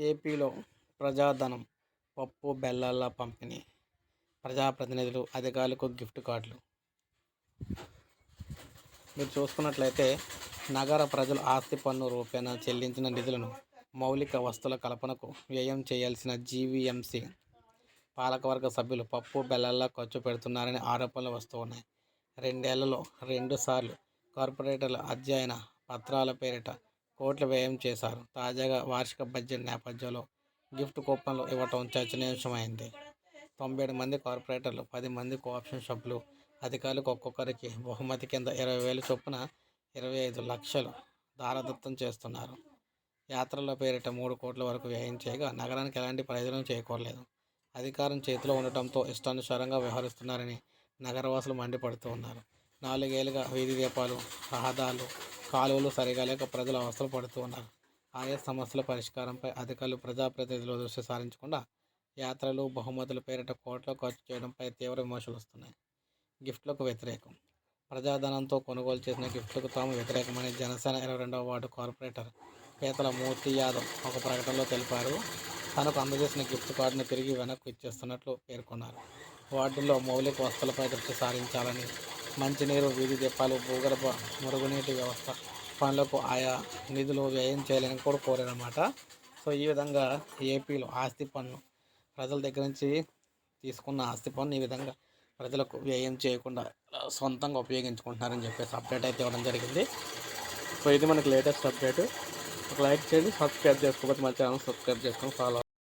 ఏపీలో ప్రజాధనం పప్పు బెల్లాల పంపిణీ. ప్రజాప్రతినిధులు అధికారులకు గిఫ్ట్ కార్డులు. మీరు చూసుకున్నట్లయితే నగర ప్రజలు ఆస్తి పన్ను రూపేణా చెల్లించిన నిధులను మౌలిక వస్తువుల కల్పనకు వ్యయం చేయాల్సిన జీవీఎంసీ. పాలకవర్గ సభ్యులు పప్పు బెల్లల్లా ఖర్చు పెడుతున్నారని ఆరోపణలు వస్తూ ఉన్నాయి. రెండేళ్ళలో రెండుసార్లు కార్పొరేటర్ల అధ్యయన పత్రాల పేరిట కోట్లు వ్యయం చేశారు. తాజాగా వార్షిక బడ్జెట్ నేపథ్యంలో గిఫ్ట్ కూపన్లు ఇవ్వటం చర్చనీయాంశమైంది. తొంభై ఏడు మంది కార్పొరేటర్లు పది మంది కోఆప్షన్ సభ్యులు అధికారులకు ఒక్కొక్కరికి బహుమతి కింద ఇరవై వేలు చొప్పున ఇరవై ఐదు లక్షలు దారదత్తం చేస్తున్నారు. యాత్రల పేరిట మూడు కోట్ల వరకు వ్యయం చేయగా నగరానికి ఎలాంటి ప్రయోజనం చేకూరలేదు. అధికారం చేతిలో ఉండటంతో ఇష్టానుసారంగా వ్యవహరిస్తున్నారని నగరవాసులు మండిపడుతూ ఉన్నారు. నాలుగేళ్ళుగా వీధి దీపాలు రహదారులు కాలువలు సరిగా లేక ప్రజలు అవస్థలు పడుతూ ఉన్నారు. ఆయా సమస్యల పరిష్కారంపై అధికారులు ప్రజాప్రతినిధులు దృష్టి సారించకుండా యాత్రలు బహుమతుల పేరిట కోట్లు ఖర్చు చేయడంపై తీవ్ర విమర్శలు వస్తున్నాయి. గిఫ్ట్లకు వ్యతిరేకం. ప్రజాధనంతో కొనుగోలు చేసిన గిఫ్ట్లకు తాము వ్యతిరేకమని జనసేన ఇరవై రెండవ వార్డు కార్పొరేటర్ పేతల మూర్తి యాదవ్ ఒక ప్రకటనలో తెలిపారు. తనకు అందజేసిన గిఫ్ట్ కార్డును తిరిగి వెనక్కు ఇచ్చేస్తున్నట్లు పేర్కొన్నారు. వార్డుల్లో మౌలిక వస్తువులపై దృష్టి సారించాలని మంచినీరు వీధి దీపాలు భూగర్భ మురుగునీటి వ్యవస్థ పనులకు ఆయా నిధులు వ్యయం చేయాలని కూడా కోరారన్నమాట. సో ఈ విధంగా ఏపీలో ఆస్తి పన్ను ప్రజల దగ్గర నుంచి తీసుకున్న ఆస్తి పన్ను ఈ విధంగా ప్రజలకు వ్యయం చేయకుండా సొంతంగా ఉపయోగించుకుంటున్నారని చెప్పేసి అప్డేట్ అయితే ఇవ్వడం జరిగింది. సో ఇది మనకి లేటెస్ట్ అప్డేట్. ఒక లైక్ చేయండి సబ్స్క్రైబ్ చేసుకోకపోతే మన ఛానల్ సబ్స్క్రైబ్ చేసుకొని ఫాలో